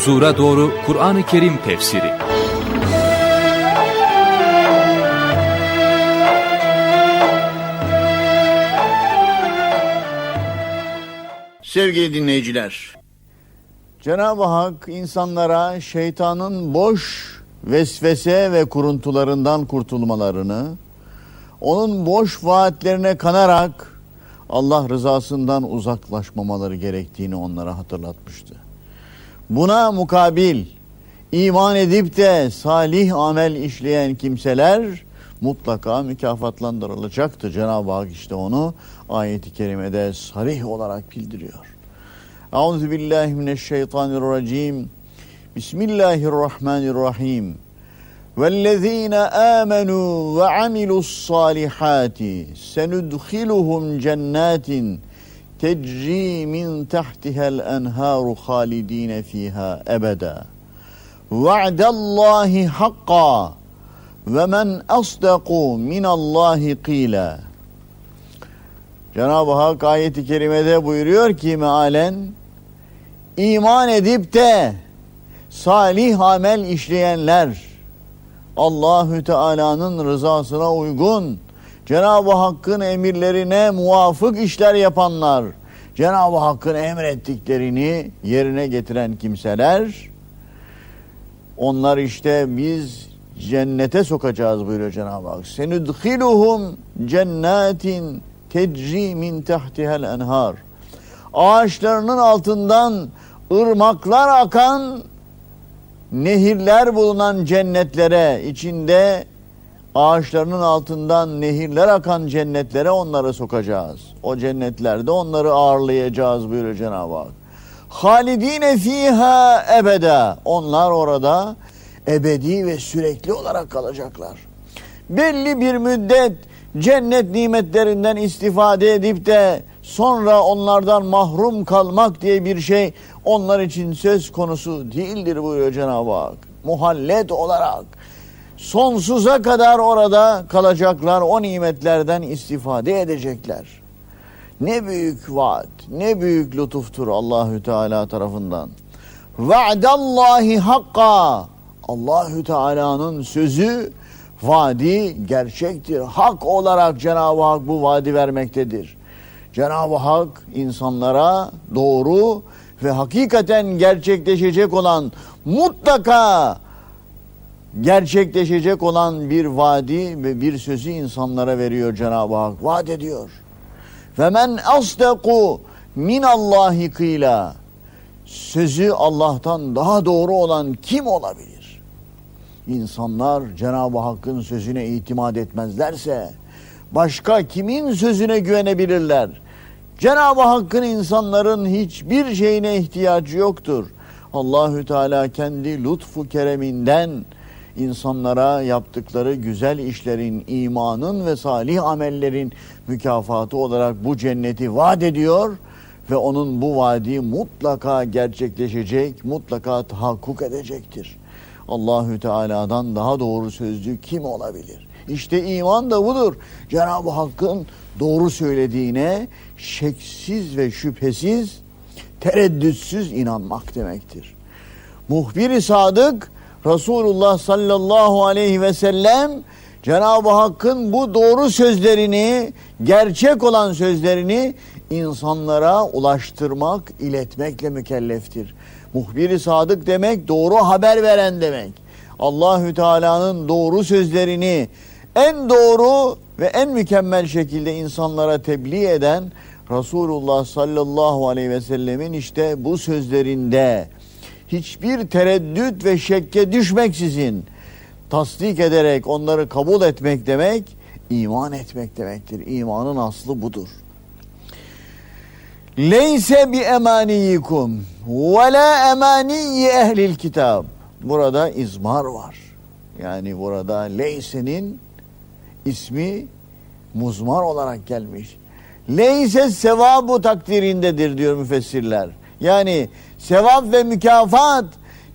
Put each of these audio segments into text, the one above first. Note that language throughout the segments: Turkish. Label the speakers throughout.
Speaker 1: huzura doğru Kur'an-ı Kerim tefsiri
Speaker 2: Sevgili dinleyiciler, Cenab-ı Hak insanlara şeytanın boş vesvese ve kuruntularından kurtulmalarını, onun boş vaatlerine kanarak Allah rızasından uzaklaşmamaları gerektiğini onlara hatırlatmıştı. Buna mukabil iman edip de salih amel işleyen kimseler mutlaka mükafatlandırılacaktı. Cenab-ı Hak işte onu ayeti kerimede sarih olarak bildiriyor. Euzu billahi mineşşeytanirracim. Bismillahirrahmanirrahim. وَالَّذ۪ينَ آمَنُوا وَعَمِلُوا الصَّالِحَاتِ سَنُدْخِلُهُمْ جَنَّاتٍ tecri min tahtihel enharu halidine fiha ebeda. Va'dallahi hakka ve men asdaku minallahi kila. Cenab-ı Hak ayeti kerimede buyuruyor ki mealen iman edip de salih amel işleyenler Allahü Teala'nın rızasına uygun Cenab-ı Hakk'ın emirlerine muvafık işler yapanlar Cenab-ı Hakk'ın emrettiklerini yerine getiren kimseler onlar işte biz cennete sokacağız buyuruyor Cenab-ı Hak. Senudhiluhum cennetin tecri min tahtihel enhar. Ağaçlarının altından ırmaklar akan nehirler bulunan cennetlere içinde ağaçlarının altından nehirler akan cennetlere onları sokacağız. O cennetlerde onları ağırlayacağız buyuruyor Cenab-ı Hak. Halidine fiha ebeda. Onlar orada ebedi ve sürekli olarak kalacaklar. Belli bir müddet cennet nimetlerinden istifade edip de sonra onlardan mahrum kalmak diye bir şey onlar için söz konusu değildir buyuruyor Cenab-ı Hak. Muhallet olarak sonsuza kadar orada kalacaklar, o nimetlerden istifade edecekler. Ne büyük vaat, ne büyük lütuftur Allahü Teala tarafından. Va'dallahi hakka. Allahü Teala'nın sözü vaadi gerçektir. Hak olarak Cenab-ı Hak bu vaadi vermektedir. Cenab-ı Hak insanlara doğru ve hakikaten gerçekleşecek olan mutlaka gerçekleşecek olan bir vaadi ve bir sözü insanlara veriyor Cenab-ı Hak. Vaat ediyor. Ve men asdaku min Allahi kıyla. Sözü Allah'tan daha doğru olan kim olabilir? İnsanlar Cenab-ı Hakk'ın sözüne itimat etmezlerse başka kimin sözüne güvenebilirler? Cenab-ı Hakk'ın insanların hiçbir şeyine ihtiyacı yoktur. Allahü Teala kendi lütfu kereminden insanlara yaptıkları güzel işlerin, imanın ve salih amellerin mükafatı olarak bu cenneti vaat ediyor ve onun bu vaadi mutlaka gerçekleşecek, mutlaka tahakkuk edecektir. Allahü Teala'dan daha doğru sözlü kim olabilir? İşte iman da budur. Cenab-ı Hakk'ın doğru söylediğine şeksiz ve şüphesiz, tereddütsüz inanmak demektir. Muhbir-i sadık Resulullah sallallahu aleyhi ve sellem Cenab-ı Hakk'ın bu doğru sözlerini, gerçek olan sözlerini insanlara ulaştırmak, iletmekle mükelleftir. Muhbir-i sadık demek doğru haber veren demek. Allahü Teala'nın doğru sözlerini en doğru ve en mükemmel şekilde insanlara tebliğ eden Resulullah sallallahu aleyhi ve sellemin işte bu sözlerinde hiçbir tereddüt ve şekke düşmeksizin tasdik ederek onları kabul etmek demek iman etmek demektir. İmanın aslı budur. Leyse bi emaniyikum ve la emaniyi ehlil kitab. Burada izmar var. Yani burada leysenin ismi muzmar olarak gelmiş. Leyse sevabu takdirindedir diyor müfessirler. Yani sevap ve mükafat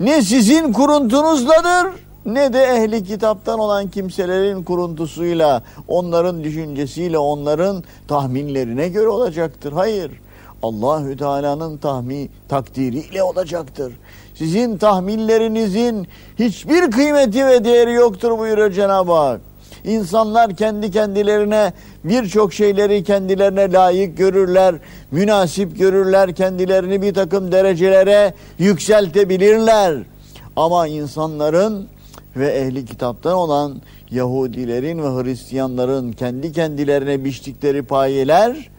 Speaker 2: ne sizin kuruntunuzladır ne de ehli kitaptan olan kimselerin kuruntusuyla, onların düşüncesiyle, onların tahminlerine göre olacaktır. Hayır. Allahü Teala'nın tahmi takdiriyle olacaktır. Sizin tahminlerinizin hiçbir kıymeti ve değeri yoktur buyuruyor Cenab-ı Hak. İnsanlar kendi kendilerine birçok şeyleri kendilerine layık görürler, münasip görürler, kendilerini bir takım derecelere yükseltebilirler. Ama insanların ve ehli kitaptan olan Yahudilerin ve Hristiyanların kendi kendilerine biçtikleri payeler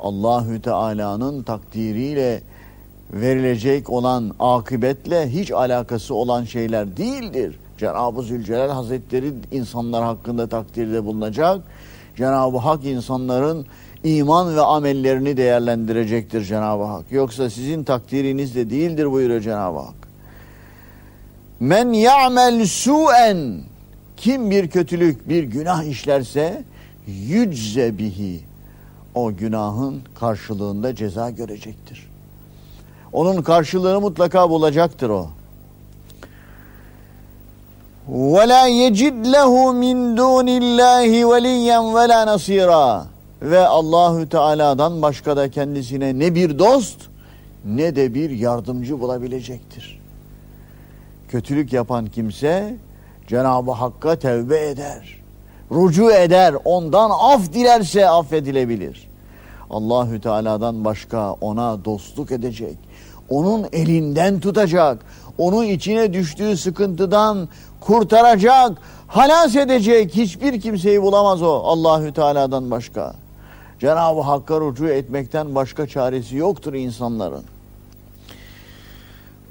Speaker 2: Allahü Teala'nın takdiriyle verilecek olan akıbetle hiç alakası olan şeyler değildir. Cenab-ı Zülcelal Hazretleri insanlar hakkında takdirde bulunacak. Cenab-ı Hak insanların iman ve amellerini değerlendirecektir Cenab-ı Hak. Yoksa sizin takdiriniz de değildir buyuruyor Cenab-ı Hak. Men ya'mel su'en kim bir kötülük, bir günah işlerse yücze bihi o günahın karşılığında ceza görecektir. Onun karşılığını mutlaka bulacaktır o. La yecid lehu min dunillahi veliyen ve la nasira. Ve Allahü Teala'dan başka da kendisine ne bir dost ne de bir yardımcı bulabilecektir. Kötülük yapan kimse Cenab-ı Hakk'a tevbe eder. Rucu eder. Ondan af dilerse affedilebilir. Allahü Teala'dan başka ona dostluk edecek. Onun elinden tutacak. Onun içine düştüğü sıkıntıdan kurtaracak, halas edecek hiçbir kimseyi bulamaz o Allahü Teala'dan başka. Cenab-ı Hakk'a rucu etmekten başka çaresi yoktur insanların.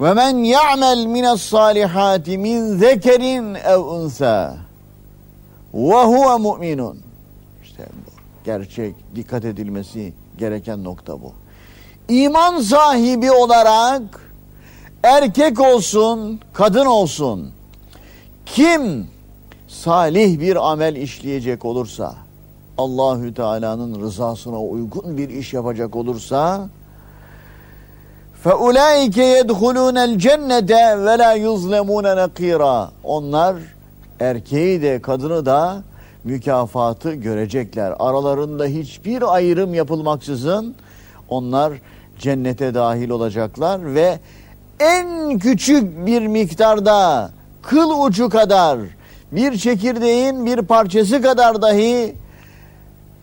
Speaker 2: Ve men ya'mel mine's salihati min zekerin ev unsa ve huve mu'minun. İşte bu gerçek dikkat edilmesi gereken nokta bu İman sahibi olarak erkek olsun, kadın olsun kim salih bir amel işleyecek olursa Allahü Teala'nın rızasına uygun bir iş yapacak olursa فَاُولَٰئِكَ يَدْخُلُونَ الْجَنَّةَ وَلَا يُظْلَمُونَ نَقِيرًا Onlar erkeği de kadını da mükafatı görecekler. Aralarında hiçbir ayrım yapılmaksızın onlar cennete dahil olacaklar ve en küçük bir miktarda kıl ucu kadar bir çekirdeğin bir parçası kadar dahi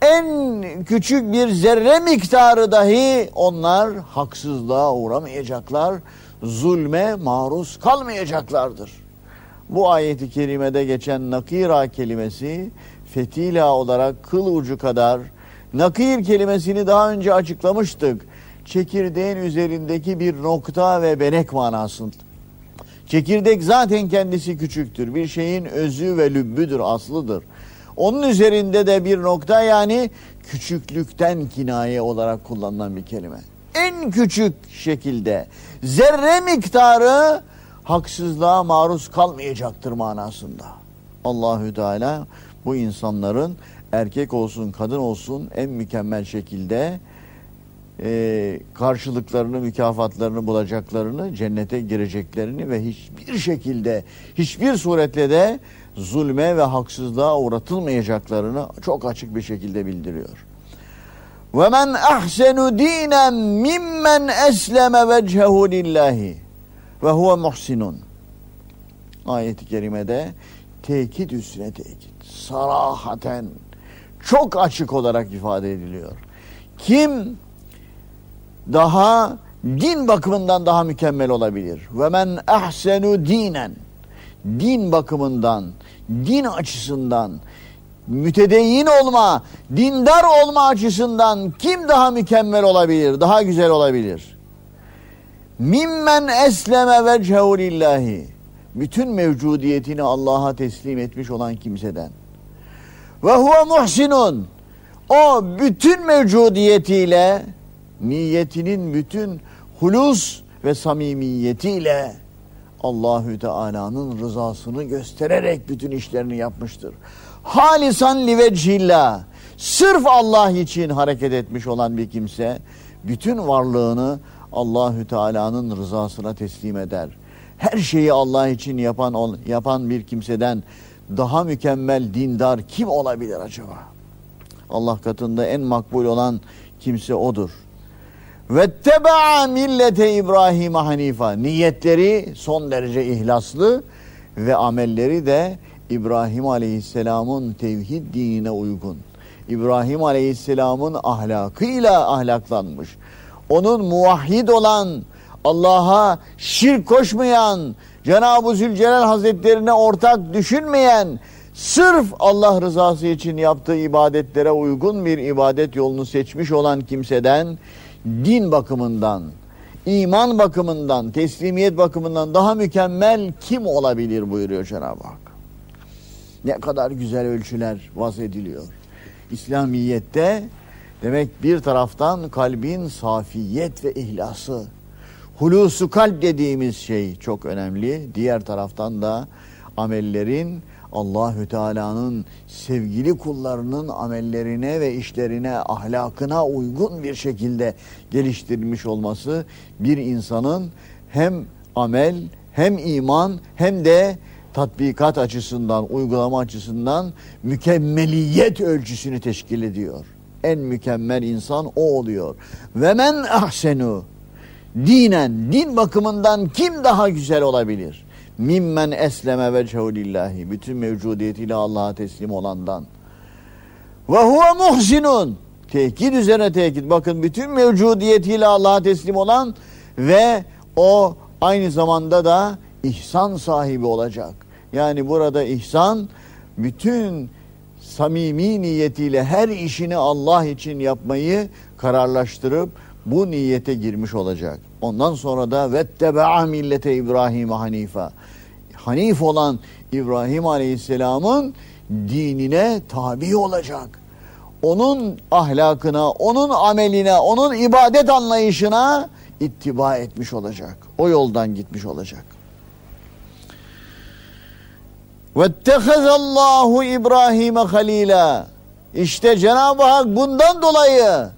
Speaker 2: en küçük bir zerre miktarı dahi onlar haksızlığa uğramayacaklar, zulme maruz kalmayacaklardır. Bu ayeti kerimede geçen nakira kelimesi fetila olarak kıl ucu kadar nakir kelimesini daha önce açıklamıştık. Çekirdeğin üzerindeki bir nokta ve benek manasında. Çekirdek zaten kendisi küçüktür. Bir şeyin özü ve lübbüdür, aslıdır. Onun üzerinde de bir nokta yani küçüklükten kinaye olarak kullanılan bir kelime. En küçük şekilde zerre miktarı haksızlığa maruz kalmayacaktır manasında. Allahü Teala bu insanların erkek olsun kadın olsun en mükemmel şekilde e, karşılıklarını, mükafatlarını bulacaklarını, cennete gireceklerini ve hiçbir şekilde, hiçbir suretle de zulme ve haksızlığa uğratılmayacaklarını çok açık bir şekilde bildiriyor. Ve men ahsenu dinen mimmen esleme vechehu lillahi ve huve muhsinun. Ayet-i kerimede tekit üstüne tekit. Sarahaten çok açık olarak ifade ediliyor. Kim daha din bakımından daha mükemmel olabilir? Ve men ahsenu dinen din bakımından, din açısından, mütedeyyin olma, dindar olma açısından kim daha mükemmel olabilir, daha güzel olabilir? Mimmen esleme vechehu lillahi. Bütün mevcudiyetini Allah'a teslim etmiş olan kimseden. Ve huve muhsinun. O bütün mevcudiyetiyle, niyetinin bütün hulus ve samimiyetiyle Allahü Teala'nın rızasını göstererek bütün işlerini yapmıştır. Halisan li vecihillah. Sırf Allah için hareket etmiş olan bir kimse bütün varlığını Allahü Teala'nın rızasına teslim eder. Her şeyi Allah için yapan yapan bir kimseden daha mükemmel dindar kim olabilir acaba? Allah katında en makbul olan kimse odur. Ve tebaa millete İbrahim Hanifa. Niyetleri son derece ihlaslı ve amelleri de İbrahim Aleyhisselam'ın tevhid dinine uygun. İbrahim Aleyhisselam'ın ahlakıyla ahlaklanmış. Onun muvahhid olan, Allah'a şirk koşmayan, Cenab-ı Zülcelal Hazretlerine ortak düşünmeyen, sırf Allah rızası için yaptığı ibadetlere uygun bir ibadet yolunu seçmiş olan kimseden din bakımından, iman bakımından, teslimiyet bakımından daha mükemmel kim olabilir buyuruyor Cenab-ı Hak. Ne kadar güzel ölçüler vaz ediliyor. İslamiyette demek bir taraftan kalbin safiyet ve ihlası, hulusu kalp dediğimiz şey çok önemli. Diğer taraftan da amellerin Allahü Teala'nın sevgili kullarının amellerine ve işlerine, ahlakına uygun bir şekilde geliştirilmiş olması bir insanın hem amel hem iman hem de tatbikat açısından, uygulama açısından mükemmeliyet ölçüsünü teşkil ediyor. En mükemmel insan o oluyor. Ve men ahsenu dinen, din bakımından kim daha güzel olabilir? Mimmen esleme ve lillahi. Bütün mevcudiyetiyle Allah'a teslim olandan. Ve huve muhsinun. Tekit üzerine tekit. Bakın bütün mevcudiyetiyle Allah'a teslim olan ve o aynı zamanda da ihsan sahibi olacak. Yani burada ihsan bütün samimi niyetiyle her işini Allah için yapmayı kararlaştırıp bu niyete girmiş olacak. Ondan sonra da vettebe'a millete İbrahim Hanifa. Hanif olan İbrahim Aleyhisselam'ın dinine tabi olacak. Onun ahlakına, onun ameline, onun ibadet anlayışına ittiba etmiş olacak. O yoldan gitmiş olacak. Vettehezallahu İbrahim'e halila. İşte Cenab-ı Hak bundan dolayı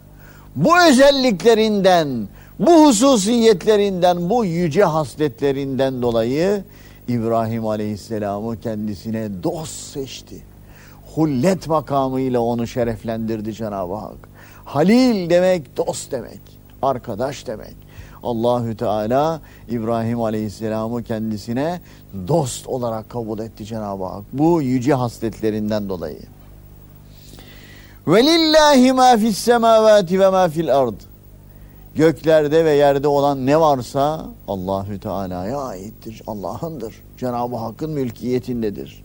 Speaker 2: bu özelliklerinden, bu hususiyetlerinden, bu yüce hasletlerinden dolayı İbrahim Aleyhisselam'ı kendisine dost seçti. Hullet makamıyla onu şereflendirdi Cenab-ı Hak. Halil demek dost demek, arkadaş demek. Allahü Teala İbrahim Aleyhisselam'ı kendisine dost olarak kabul etti Cenab-ı Hak. Bu yüce hasletlerinden dolayı. Ve lillahi ma fis semavati ve ma fil ard. Göklerde ve yerde olan ne varsa Allahü Teala'ya aittir. Allah'ındır. Cenab-ı Hakk'ın mülkiyetindedir.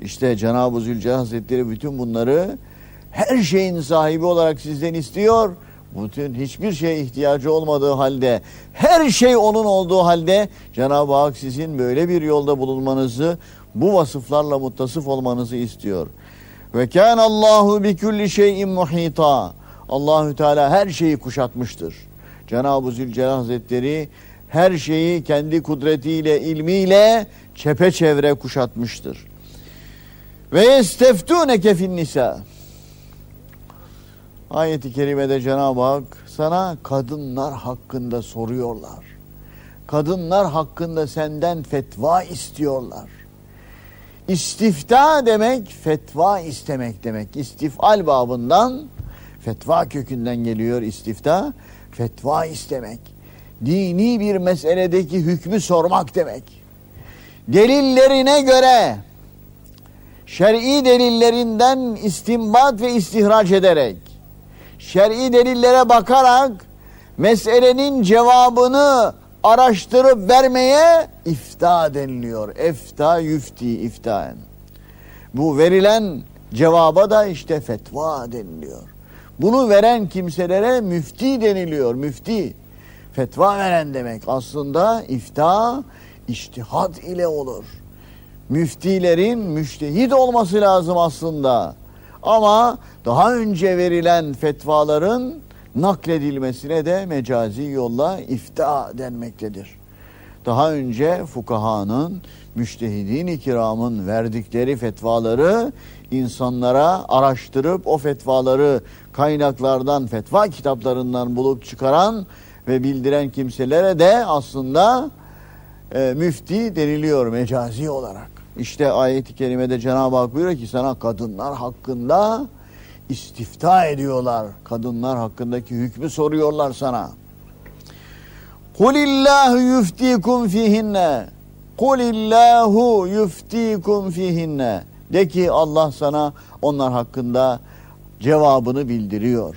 Speaker 2: İşte Cenab-ı Zülcelal Hazretleri bütün bunları her şeyin sahibi olarak sizden istiyor. Bütün hiçbir şeye ihtiyacı olmadığı halde, her şey onun olduğu halde Cenab-ı Hak sizin böyle bir yolda bulunmanızı, bu vasıflarla muttasıf olmanızı istiyor. Ve kan Allahu bi kulli şeyin muhita. Allahü Teala her şeyi kuşatmıştır. Cenab-ı Zülcelal Hazretleri her şeyi kendi kudretiyle, ilmiyle çepeçevre kuşatmıştır. Ve yesteftuneke fin nisa. Ayeti kerimede Cenab-ı Hak sana kadınlar hakkında soruyorlar. Kadınlar hakkında senden fetva istiyorlar. İstifta demek fetva istemek demek. İstifal babından fetva kökünden geliyor istifta. Fetva istemek. Dini bir meseledeki hükmü sormak demek. Delillerine göre şer'i delillerinden istimbat ve istihraç ederek şer'i delillere bakarak meselenin cevabını araştırıp vermeye ifta deniliyor. Efta yüfti iftaen. Bu verilen cevaba da işte fetva deniliyor. Bunu veren kimselere müfti deniliyor. Müfti fetva veren demek. Aslında ifta iştihat ile olur. Müftilerin müştehit olması lazım aslında. Ama daha önce verilen fetvaların nakledilmesine de mecazi yolla ifta denmektedir. Daha önce fukahanın, müştehidin kiramın verdikleri fetvaları insanlara araştırıp o fetvaları kaynaklardan, fetva kitaplarından bulup çıkaran ve bildiren kimselere de aslında e, müfti deniliyor mecazi olarak. İşte ayet-i kerimede Cenab-ı Hak buyuruyor ki sana kadınlar hakkında istifta ediyorlar. Kadınlar hakkındaki hükmü soruyorlar sana. Kulillahu yuftikum fihinne. Kulillahu yuftikum fihinne. De ki Allah sana onlar hakkında cevabını bildiriyor.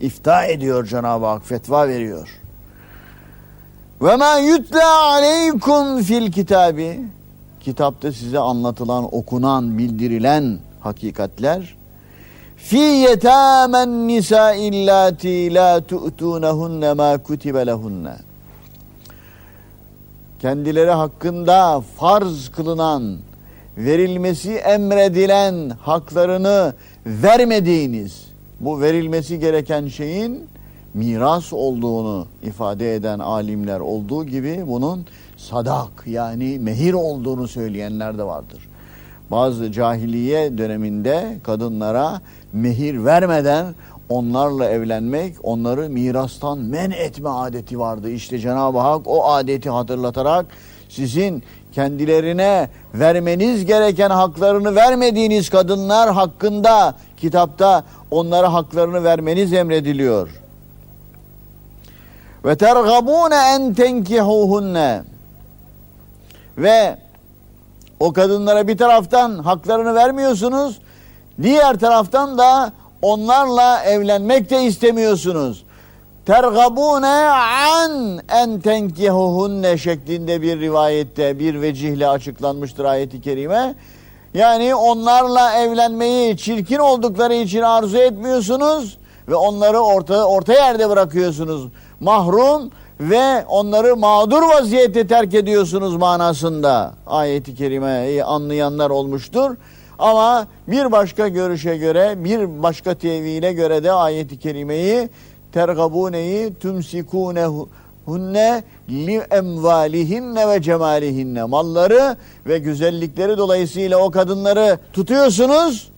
Speaker 2: İfta ediyor Cenab-ı Hak, fetva veriyor. Ve ma yutla aleykum fil kitabi. Kitapta size anlatılan, okunan, bildirilen hakikatler fi yetamen nisa illati la tu'tunahunne ma kutibe lehunne. Kendileri hakkında farz kılınan, verilmesi emredilen haklarını vermediğiniz, bu verilmesi gereken şeyin miras olduğunu ifade eden alimler olduğu gibi bunun sadak yani mehir olduğunu söyleyenler de vardır. Bazı cahiliye döneminde kadınlara mehir vermeden onlarla evlenmek, onları mirastan men etme adeti vardı. İşte Cenab-ı Hak o adeti hatırlatarak sizin kendilerine vermeniz gereken haklarını vermediğiniz kadınlar hakkında kitapta onlara haklarını vermeniz emrediliyor. Ve tergabune en tenkihuhunne ve o kadınlara bir taraftan haklarını vermiyorsunuz. Diğer taraftan da onlarla evlenmek de istemiyorsunuz. Tergabune an en tenkihuhunne şeklinde bir rivayette bir vecihle açıklanmıştır ayeti kerime. Yani onlarla evlenmeyi çirkin oldukları için arzu etmiyorsunuz ve onları orta, orta yerde bırakıyorsunuz. Mahrum ve onları mağdur vaziyette terk ediyorsunuz manasında ayeti kerimeyi anlayanlar olmuştur. Ama bir başka görüşe göre, bir başka tevhile göre de ayeti kerimeyi tergabuneyi tümsikunehunne li emvalihinne ve cemalihinne malları ve güzellikleri dolayısıyla o kadınları tutuyorsunuz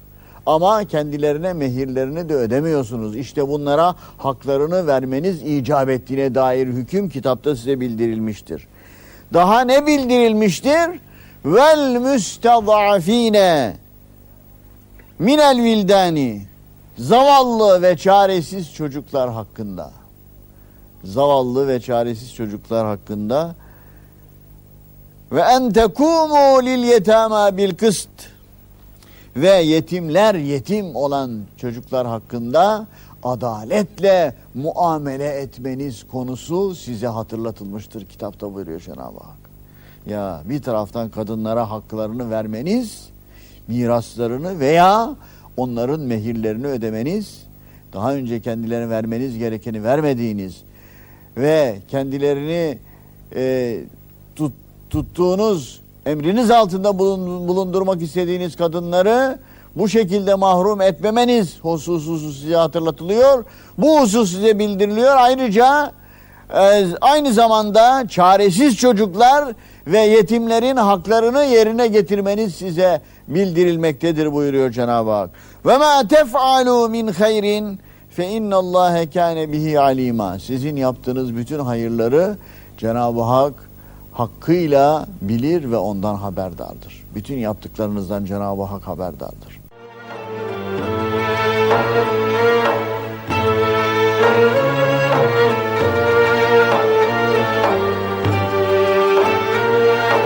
Speaker 2: ama kendilerine mehirlerini de ödemiyorsunuz. İşte bunlara haklarını vermeniz icap ettiğine dair hüküm kitapta size bildirilmiştir. Daha ne bildirilmiştir? Vel müstadafine minel vildani zavallı ve çaresiz çocuklar hakkında. Zavallı ve çaresiz çocuklar hakkında ve en tekumu lil yetama bil kıst ve yetimler yetim olan çocuklar hakkında adaletle muamele etmeniz konusu size hatırlatılmıştır kitapta buyuruyor Cenab-ı Hak. Ya bir taraftan kadınlara haklarını vermeniz, miraslarını veya onların mehirlerini ödemeniz, daha önce kendilerine vermeniz gerekeni vermediğiniz ve kendilerini e, tut, tuttuğunuz emriniz altında bulun- bulundurmak istediğiniz kadınları bu şekilde mahrum etmemeniz hususu size hatırlatılıyor. Bu husus size bildiriliyor. Ayrıca aynı zamanda çaresiz çocuklar ve yetimlerin haklarını yerine getirmeniz size bildirilmektedir buyuruyor Cenab-ı Hak. Ve ma tef'alu min hayrin fe innallâhe kâne bihi alîmâ. Sizin yaptığınız bütün hayırları Cenab-ı Hak hakkıyla bilir ve ondan haberdardır. Bütün yaptıklarınızdan Cenab-ı Hak haberdardır.